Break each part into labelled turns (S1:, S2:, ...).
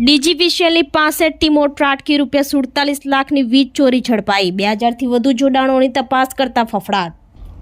S1: ડીજીવીસીએલની પાસઠ ટીમો ત્રાટકી રૂપિયા સુડતાલીસ લાખની વીજ ચોરી ઝડપાઈ. બે હજારથી વધુ જોડાણોની તપાસ કરતા ફફડાટ.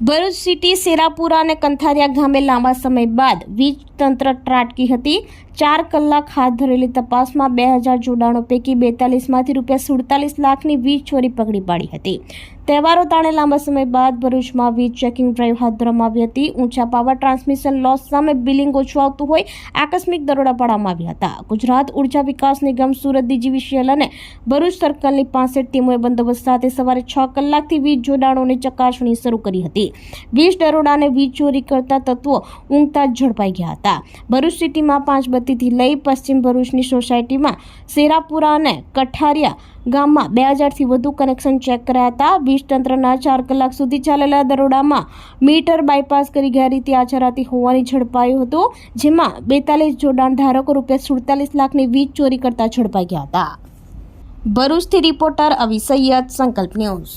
S1: ભરૂચ સિટી સેરાપુરા અને કંથારિયા ગામે લાંબા સમય બાદ વીજ તંત્ર ત્રાટકી હતી. ચાર કલાક હાથ ધરેલી તપાસમાં બે હજાર જોડાણો પૈકી બેતાલીસમાંથી રૂપિયા સુડતાલીસ લાખની વીજ ચોરી પકડી પાડી હતી. તહેવારો તાણે લાંબા સમય બાદ ભરૂચમાં વીજ ચેકિંગ ડ્રાઈવ હાથ ધરવામાં આવી હતી. ઊંચા પાવર ટ્રાન્સમિશન લોસ સામે બિલિંગ ઓછું આવતું હોય આકસ્મિક દરોડા પાડવામાં આવ્યા હતા. ગુજરાત ઊર્જા વિકાસ નિગમ સુરત ડીજીવીસીએલ અને ભરૂચ સર્કલની પાસઠ ટીમોએ બંદોબસ્ત સાથે સવારે છ કલાકથી વીજ જોડાણોની ચકાસણી શરૂ કરી હતી. વીજ દરોડા અને વીજ ચોરી કરતા તત્વો ઊંઘતા જ ઝડપાઈ ગયા હતા. ભરૂચ સિટીમાં પાંચ બત્તીથી લઈ પશ્ચિમ ભરૂચની સોસાયટીમાં શેરાપુરા અને કઠારિયા ગામમાં બે હજારથી વધુ કનેક્શન ચેક કરાયા હતા. વીજ તંત્રના ચાર કલાક સુધી ચાલેલા દરોડામાં મીટર બાયપાસ કરી ગેરરીતિ આચરાતી હોવાની ઝડપાયું હતું, જેમાં બેતાલીસ જોડાણ ધારકો રૂપિયા સુડતાલીસ લાખની વીજ ચોરી કરતા ઝડપાઈ ગયા હતા. ભરૂચથી રિપોર્ટર અવી સૈયદ સંકલ્પ ન્યૂઝ.